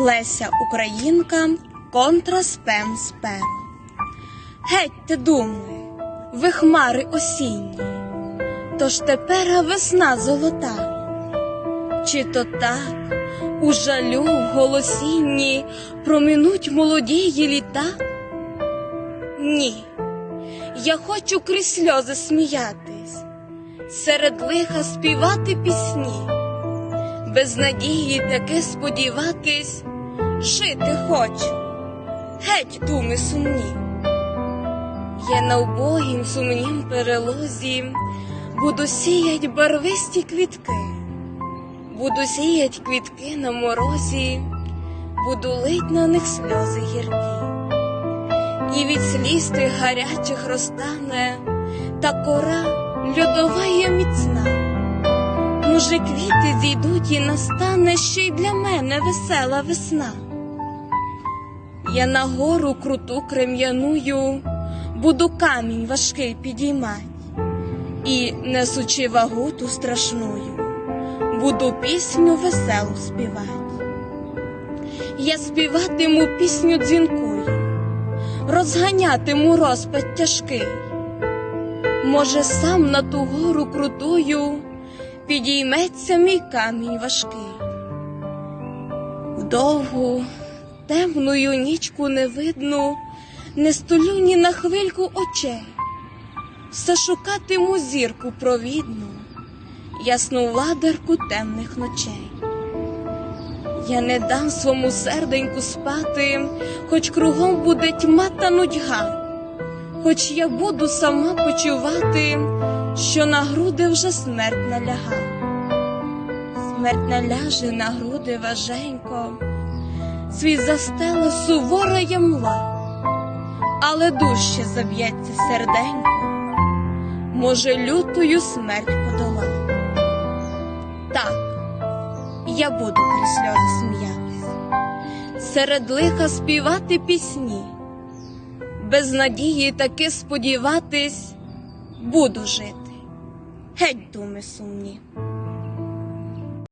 Леся Українка контра спем. Геть ти думи, ви хмари осінні, тож тепера весна золота. Чи то так у жалю голосінні проминуть молодії літа? Ні, я хочу крізь сльози сміятись, серед лиха співати пісні, без надії таки сподіватись, жити хочу, геть думи сумні. Я на убогім сумнім перелозі буду сіять барвисті квітки, буду сіять квітки на морозі, буду лить на них сльози гіркі, і від сліз тих гарячих розтане та кора льодова є міцна. Може, квіти зійдуть і настане ще й для мене весела весна. Я на гору круту крем'яную, буду камінь важкий підіймать, і, несучи вагу ту страшную, буду пісню веселу співать. Я співатиму пісню дзвінкую, розганятиму розпад тяжкий. Може, сам на ту гору крутую підійметься мій камінь важкий. Вдовгу темною нічку не видну, не столю ні на хвильку очей, все шукатиму зірку провідну, ясну владарку темних ночей. Я не дам свому серденьку спати, хоч кругом буде тьма та нудьга, хоч я буду сама почувати, що на груди вже смерть наляга. Смерть наляже на груди важенько, світ застеле сувора ямла, але дужче заб'ється серденько, може, лютою смерть подола. Так, я буду крізь сльози сміятись, серед лиха співати пісні, без надії таки сподіватись, буду жити, геть думи сумні.